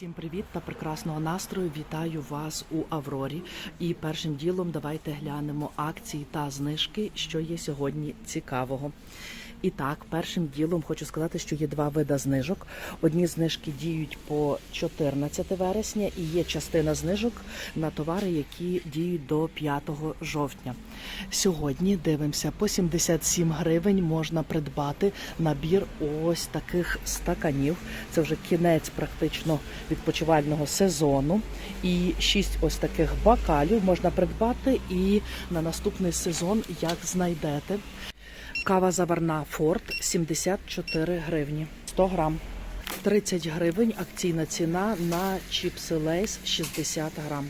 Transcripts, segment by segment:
Всім привіт та прекрасного настрою. Вітаю вас у Аврорі. І першим ділом давайте глянемо акції та знижки, що є сьогодні цікавого. І так, першим ділом хочу сказати, що є два види знижок. Одні знижки діють по 14 вересня, і є частина знижок на товари, які діють до 5 жовтня. Сьогодні дивимося по 77 гривень можна придбати набір ось таких стаканів. Це вже кінець практично відпочивального сезону. І шість ось таких бакалів можна придбати і на наступний сезон як знайдете. Кава заварна Форт 74 гривні 100 грам. 30 гривень акційна ціна на чіпси Лейс 60 грам.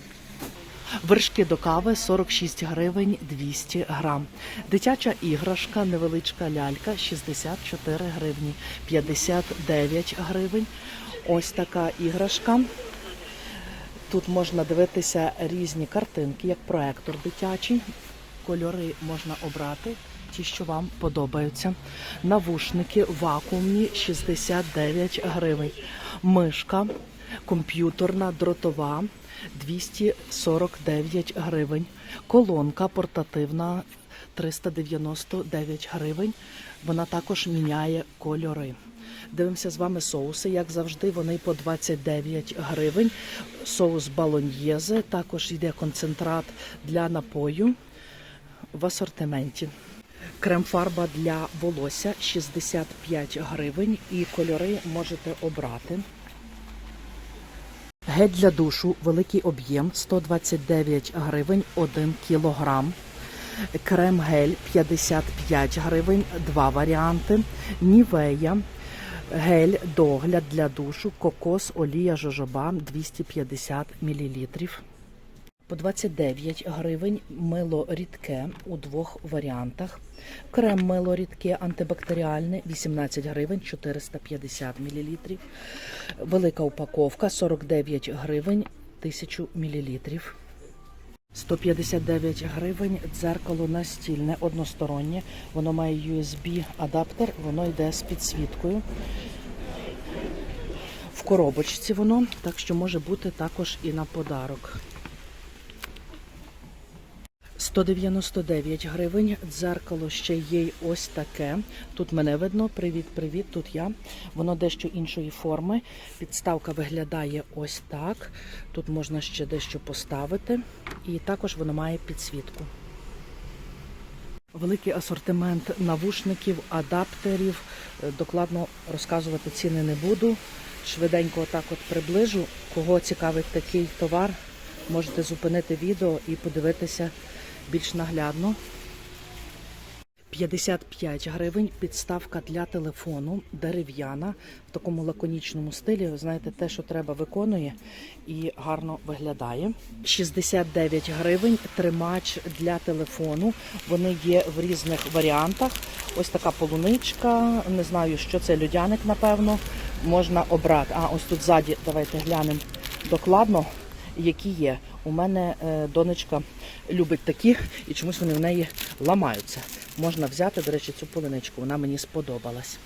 Вершки до кави 46 гривень 200 грам. Дитяча іграшка, невеличка лялька 64 гривні, 59 гривень. Ось така іграшка. Тут можна дивитися різні картинки, як проектор дитячий. Кольори можна обрати, ті, що вам подобаються. Навушники вакуумні 69 гривень. Мишка комп'ютерна дротова 249 гривень. Колонка портативна 399 гривень. Вона також міняє кольори. Дивимося з вами соуси. Як завжди, вони по 29 гривень. Соус балоньєзе, також йде концентрат для напою в асортименті. Крем-фарба для волосся 65 гривень і кольори можете обрати. Гель для душу, великий об'єм 129 гривень 1 кілограм. Крем-гель 55 гривень, два варіанти. Нівея, гель догляд для душу, кокос, олія жожоба 250 мл. По 29 гривень мило рідке у двох варіантах. Крем мило рідке антибактеріальне 18 гривень 450 мл. Велика упаковка 49 гривень 1000 мл. 159 гривень дзеркало настільне одностороннє. Воно має USB адаптер, воно йде з підсвіткою. В коробочці воно, так що може бути також і на подарок. 199 гривень. Дзеркало ще є й ось таке. Тут мене видно. Привіт, привіт. Тут я. Воно дещо іншої форми. Підставка виглядає ось так. Тут можна ще дещо поставити. І також воно має підсвітку. Великий асортимент навушників, адаптерів. Докладно розказувати ціни не буду. Швиденько отак от приближу. Кого цікавить такий товар, можете зупинити відео і подивитися більш наглядно. 55 гривень підставка для телефону дерев'яна в такому лаконічному стилі. Знаєте, те, що треба, виконує і гарно виглядає. 69 гривень тримач для телефону. Вони є в різних варіантах. Ось така полуничка. Не знаю, що це людяник, напевно. Можна обрати. А ось тут ззаді, давайте глянемо докладно, які є. У мене е, донечка любить такі, і чомусь вони в неї ламаються. Можна взяти, до речі, цю полуничку, вона мені сподобалась.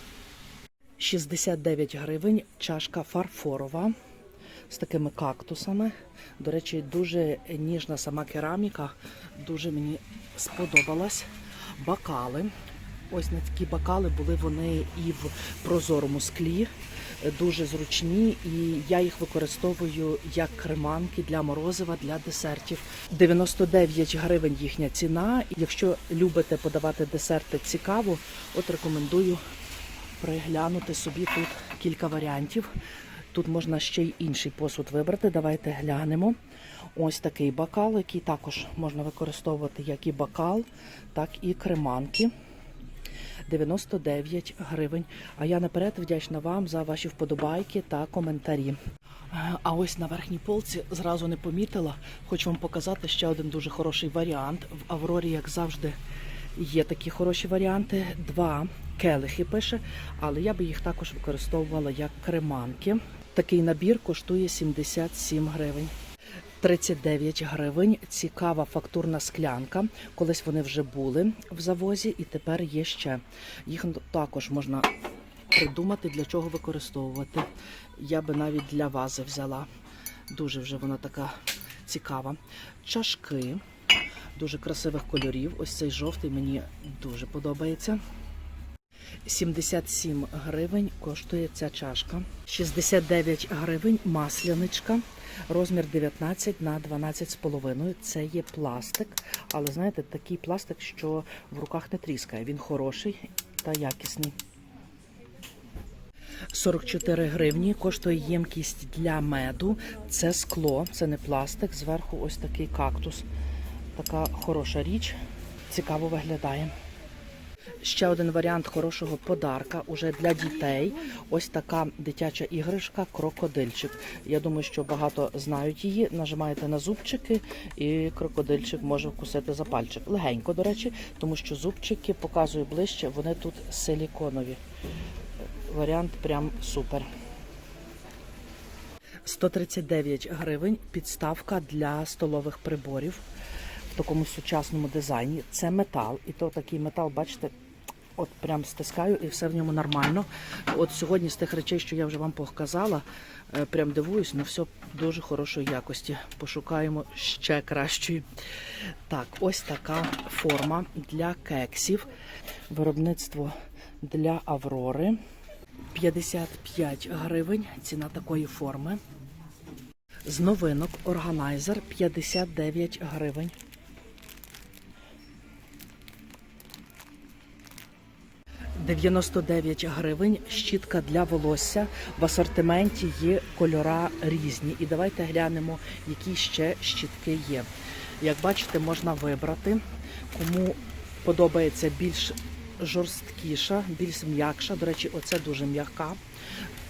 69 гривень, чашка фарфорова з такими кактусами. До речі, дуже ніжна сама кераміка, дуже мені сподобалась. Бакали. Ось на такі бакали були вони і в прозорому склі, дуже зручні, і я їх використовую як креманки для морозива, для десертів. 99 гривень їхня ціна. Якщо любите подавати десерти цікаво, от рекомендую приглянути собі тут кілька варіантів. Тут можна ще й інший посуд вибрати. Давайте глянемо. Ось такий бокал, який також можна використовувати як і бокал, так і креманки. 99 гривень. А я наперед вдячна вам за ваші вподобайки та коментарі. А ось на верхній полці зразу не помітила. Хочу вам показати ще один дуже хороший варіант. В Аврорі, як завжди, є такі хороші варіанти. Два келихи пише, але я би їх також використовувала як креманки. Такий набір коштує 77 гривень. 39 гривень. Цікава фактурна склянка. Колись вони вже були в завозі, і тепер є ще. Їх також можна придумати, для чого використовувати. Я би навіть для вази взяла. Дуже вже вона така цікава. Чашки дуже красивих кольорів. Ось цей жовтий мені дуже подобається. 77 гривень коштує ця чашка. 69 гривень масляничка. Розмір 19 на 12,5. Це є пластик. Але знаєте, такий пластик, що в руках не тріскає. Він хороший та якісний. 44 гривні коштує ємкість для меду. Це скло, це не пластик. Зверху ось такий кактус. Така хороша річ. Цікаво виглядає. Ще один варіант хорошого подарка уже для дітей. Ось така дитяча іграшка крокодильчик. Я думаю, що багато знають її. Нажимаєте на зубчики, і крокодильчик може вкусити за пальчик. Легенько, до речі, тому що зубчики показую ближче, вони тут силіконові. Варіант прям супер. 139 гривень підставка для столових приборів такому сучасному дизайні. Це метал, і то такий метал, бачите, от прям стискаю і все в ньому нормально. От сьогодні з тих речей, що я вже вам показала, е, прям дивуюсь, на все дуже хорошої якості. Пошукаємо ще кращої. Так, ось така форма для кексів. Виробництво для Аврори. 55 гривень ціна такої форми. З новинок органайзер 59 гривень. «99 гривень щітка для волосся. В асортименті є кольора різні. І давайте глянемо, які ще щітки є. Як бачите, можна вибрати, кому подобається більш жорсткіша, більш м'якша. До речі, оце дуже м'яка.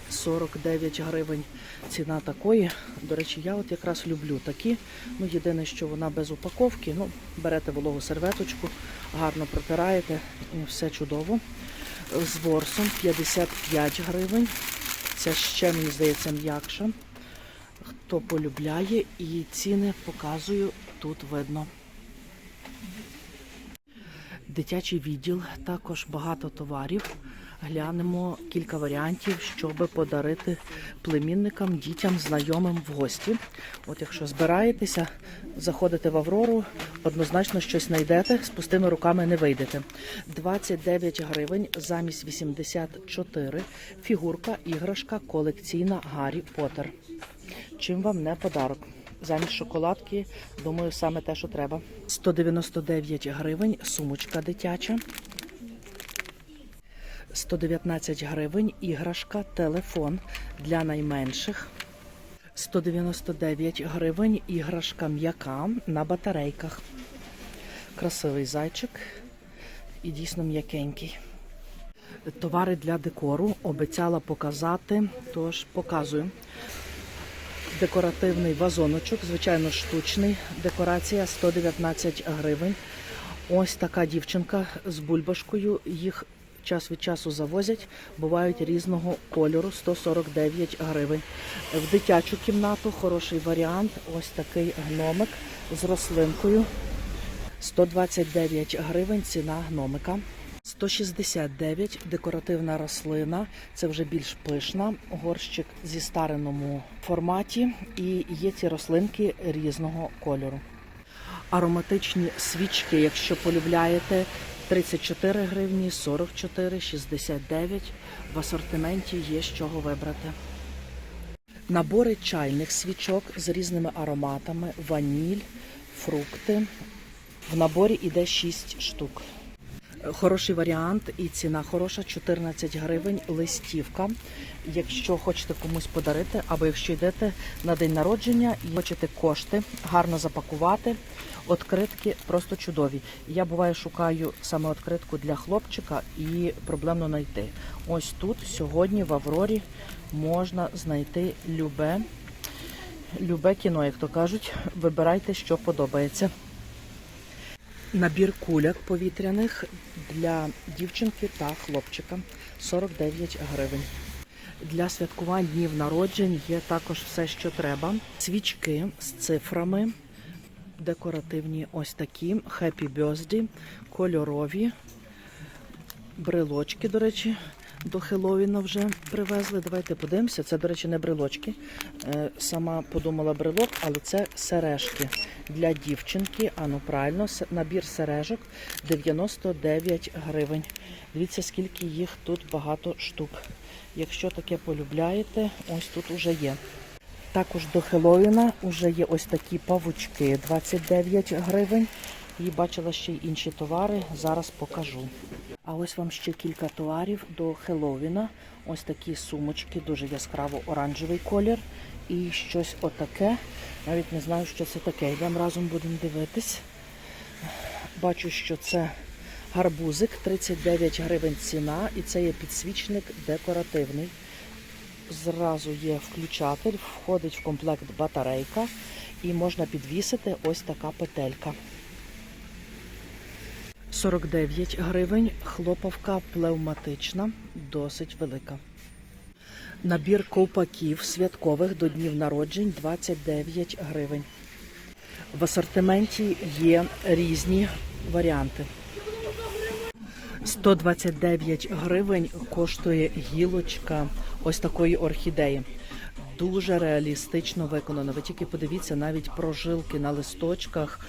49 гривень ціна такої. До речі, я от якраз люблю такі. Ну, єдине, що вона без упаковки. Ну, берете вологу серветочку, гарно протираєте, і все чудово. З ворсом 55 гривень. Це ще, мені здається, м'якша. Хто полюбляє, і ціни показую, тут видно. Дитячий відділ, також багато товарів. Глянемо кілька варіантів, щоб подарити племінникам, дітям, знайомим в гості. От якщо збираєтеся, заходите в Аврору, однозначно щось знайдете, з пустими руками не вийдете. 29 гривень замість 84. Фігурка, іграшка, колекційна Гаррі Поттер. Чим вам не подарок? Замість шоколадки, думаю, саме те, що треба. 199 гривень, сумочка дитяча. 119 гривень, іграшка, телефон для найменших. 199 гривень, іграшка м'яка на батарейках. Красивий зайчик і дійсно м'якенький. Товари для декору обіцяла показати, тож показую декоративний вазоночок, звичайно, штучний. Декорація 119 гривень. Ось така дівчинка з бульбашкою. Їх час від часу завозять, бувають різного кольору 149 гривень. В дитячу кімнату хороший варіант. Ось такий гномик з рослинкою. 129 гривень ціна гномика. 169 декоративна рослина, це вже більш пишна, горщик зі стареному форматі, і є ці рослинки різного кольору. Ароматичні свічки, якщо полюбляєте, 34 гривні, 44, 69. В асортименті є з чого вибрати. Набори чайних свічок з різними ароматами, ваніль, фрукти. В наборі іде 6 штук. Хороший варіант і ціна хороша 14 гривень листівка. Якщо хочете комусь подарити, або якщо йдете на день народження і хочете кошти, гарно запакувати. Откритки просто чудові. Я буває шукаю саме откритку для хлопчика і проблемно знайти. Ось тут сьогодні в Аврорі можна знайти любе, любе кіно, як то кажуть. Вибирайте, що подобається. Набір куляк повітряних для дівчинки та хлопчика 49 гривень. Для святкувань днів народжень є також все, що треба. Свічки з цифрами, декоративні ось такі, хеппі бьозді, кольорові, брелочки, до речі, до Хеллоуіна вже привезли. Давайте подивимося. Це, до речі, не брелочки. Е, Сама подумала брелок, але це сережки для дівчинки. А ну правильно, набір сережок 99 гривень. Дивіться, скільки їх тут багато штук. Якщо таке полюбляєте, ось тут уже є. Також до Хеллоуіна вже є ось такі павучки 29 гривень. І бачила ще й інші товари. Зараз покажу. А ось вам ще кілька товарів до Хеллоуіна. Ось такі сумочки, дуже яскраво оранжевий колір. І щось отаке. Навіть не знаю, що це таке. Йдемо разом будемо дивитись. Бачу, що це гарбузик, 39 гривень ціна, і це є підсвічник декоративний. Зразу є включатель, входить в комплект батарейка і можна підвісити ось така петелька. 49 гривень, хлопавка пневматична, досить велика. Набір ковпаків святкових до днів народжень 29 гривень. В асортименті є різні варіанти. 129 гривень коштує гілочка ось такої орхідеї. Дуже реалістично виконано. Ви тільки подивіться, навіть прожилки на листочках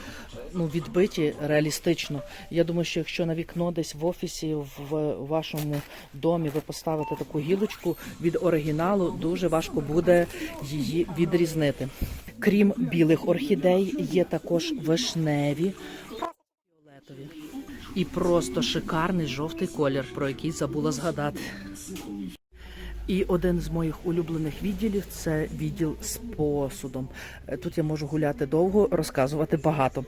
ну, відбиті реалістично. Я думаю, що якщо на вікно десь в офісі, в вашому домі ви поставите таку гілочку від оригіналу, дуже важко буде її відрізнити. Крім білих орхідей, є також вишневі, фіолетові. І просто шикарний жовтий колір, про який забула згадати. І один з моїх улюблених відділів це відділ з посудом. Е, Тут я можу гуляти довго, розказувати багато.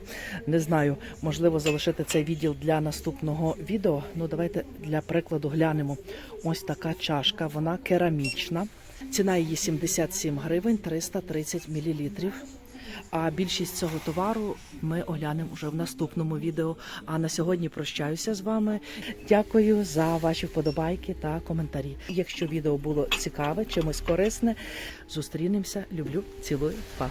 Не знаю, можливо, залишити цей відділ для наступного відео. Ну, давайте для прикладу глянемо. Ось така чашка, вона керамічна. Ціна її 77 гривень 330 мілілітрів. А більшість цього товару ми оглянемо вже в наступному відео. А на сьогодні прощаюся з вами. Дякую за ваші вподобайки та коментарі. Якщо відео було цікаве, чимось корисне, зустрінемося. Люблю, цілую, па.